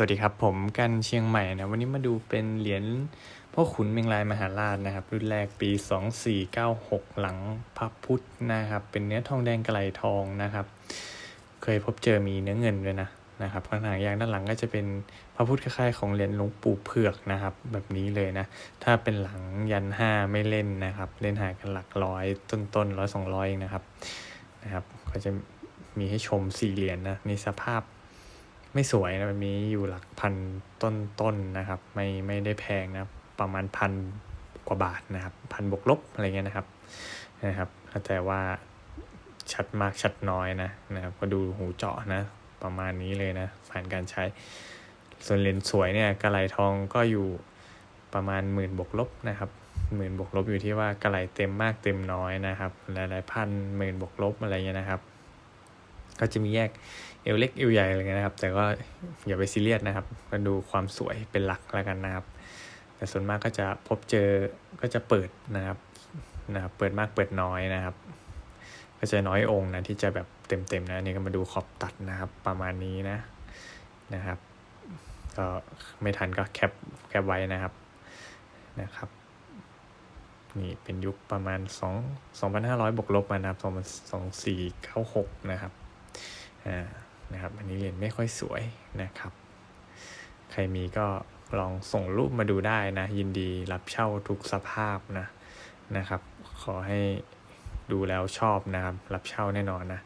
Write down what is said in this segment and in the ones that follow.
สวัสดีครับ ผมกันเชียงใหม่นะ วันนี้มาดูเป็นเหรียญพ่อขุนเมงลายมหาราชนะครับ รุ่นแรกปี 2496 หลังพระพุทธนะครับ เป็นเนื้อทองแดงกระไหลทองนะครับ เคยพบเจอมีเนื้อเงินด้วยนะนะครับข้างหลังยางด้านหลังก็จะเป็นพระพุทธคล้ายๆของเหรียญหลวงปู่เผือกนะครับ แบบนี้เลยนะ ถ้าเป็นหลังยันห้าไม่เล่นนะครับ เล่นหากันหลักร้อยต้นๆร้อยสองร้อยเองนะครับนะครับ ก็จะมีให้ชมสี่เหรียญนะนี่สภาพ ไม่สวยนะมันมีอยู่หลักพันต้นๆนนะครับ ไม่ไม่ได้แพงนะประมาณพันกว่าบาทนะครับพันบวกลบอะไรเงี้ยนะครับนะครับแต่ว่าชัดมากชัดน้อยนะนะครับ ก็ดูหูเจาะนะประมาณนี้เลยนะผ่านการใช้ ส่วนเลนส์สวยเนี่ยกระไหลทองก็อยู่ประมาณหมื่นบวกลบนะครับหมื่นบวกลบอยู่ที่ว่ากระไหลเต็มมากเต็มน้อยนะครับหลายๆพันหมื่นบวกลบอะไรเงี้ยนะครับ ก็จะมีแยกเอวเล็กเอวใหญ่อะไรเงี้ยนะครับ แต่ก็อย่าไปซีเรียสนะครับก็ดูความสวยเป็นหลักแล้วกันนะครับ แต่ส่วนมากก็จะพบเจอก็จะเปิดนะครับนะครับเปิดมากเปิดน้อยนะครับ ก็จะน้อยองค์นะที่จะแบบเต็มๆนะนนี่ก็มาดูขอบตัดนะครับประมาณนี้นะนะครับก็ไม่ทันก็แคปแคปไว้นะครับนะครับนี่เป็นยุคประมาณ 2 2,500 บวกลบมานะครับ2496 นะครับ อ่านะครับอันนี้เรียญไม่ค่อยสวยนะครับ ใครมีก็ลองส่งรูปมาดูได้นะ ยินดีรับเช่าทุกสภาพนะนะครับ ขอให้ดูแล้วชอบนะครับ รับเช่าแน่นอนนะ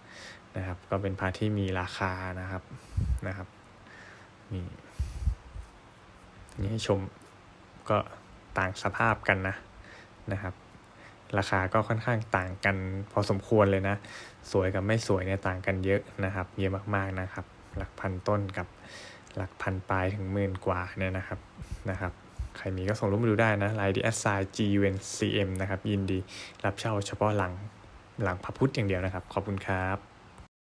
นะครับ ก็เป็นพาที่มีราคานะครับนะครับนี่นี่ให้ชมก็ต่างสภาพกันนะนะครับ ราคาก็ค่อนข้างต่างกันพอสมควรเลยนะ สวยกับไม่สวยเนี่ยต่างกันเยอะนะครับ เยอะมากๆนะครับ หลักพันต้นกับหลักพันปลายถึงหมื่นกว่าเนี่ยนะครับนะครับใครมีก็ส่งรูปมาดูได้นะไลน์ดีแอสไซ G U N C M นะครับ ยินดีรับเช่าเฉพาะหลังหลังพระพุทธอย่างเดียวนะครับ ขอบคุณครับ